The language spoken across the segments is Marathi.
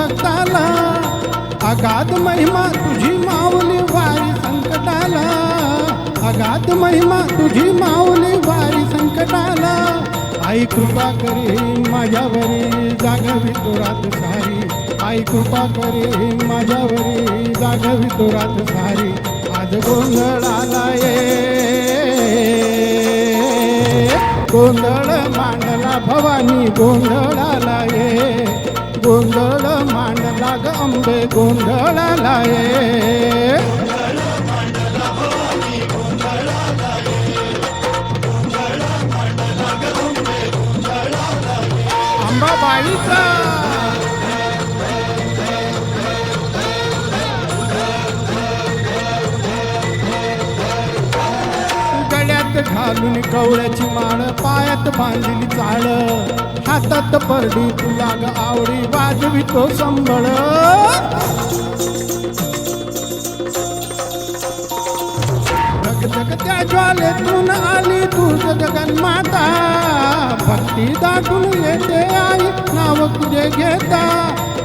भक्ताला. अगाध महिमा तुझी माऊली वारी संकटाला. अगाध महिमा तुझी माऊली वारी संकटाला. आई कृपा करे माझ्यावरी जागवी तुरात सारी. आई कृपा करे माझ्यावरी जागवी तुरात सारी. आज गोंधळाला ये. गोंधळ मांडला भवानी गोंधळाला ये. गोंधळ मांडला ग अंबे गोंधळाला ये अंबाबाईचा गळ्यात घालून कवळ्याची माळ पायात बांधली चाळ. हातात परडी तुला ग आवडी वाजवी तो संबळ. धगधग त्या ज्वालेतून आली तुझ जगन माता. भक्ती दाटून येते आई नाव तुझे घेता.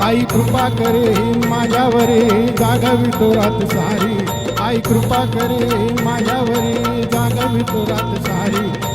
आई कृपा करे माझ्यावरी जागावी तो रात सारी. आई कृपा करे माझ्यावरी जागावी तो रात सारी.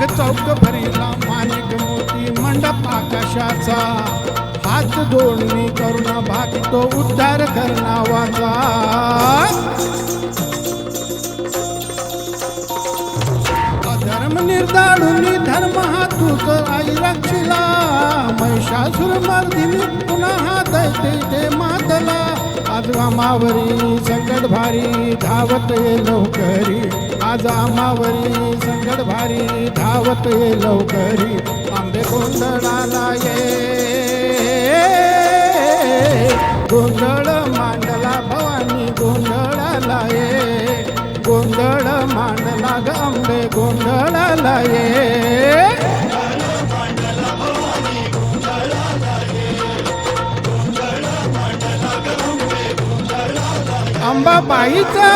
नाग चौक भरीला माणिक मोती मंडप आकाशाचा हात जोडणी करुणा भागितो उद्धार करणावाचा. धर्म हा तूच आई रक्षिला महिषासुर मर्दिनी पुन्हा दैते ते मातला. आज आमावरी संकट भारी धावत ये लवकरी. आज आमावरी संकट भारी धावत ये लवकरी. आंबे गोंधळाला ये. गोंधळ मांडला भवानी गोंधळाला ये. गोंधळ मांडला ग अंबे गोंधळाला ये. अंबाबाईचा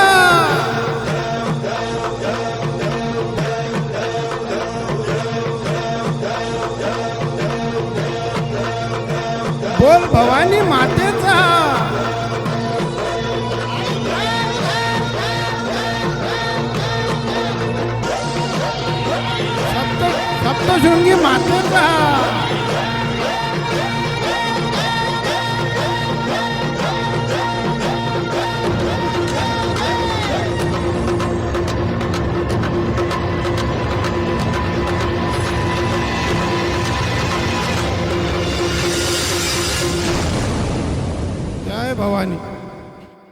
बोल भवानी मातेचा. सप्त सप्तशृंगी मातेचा. जय भवानी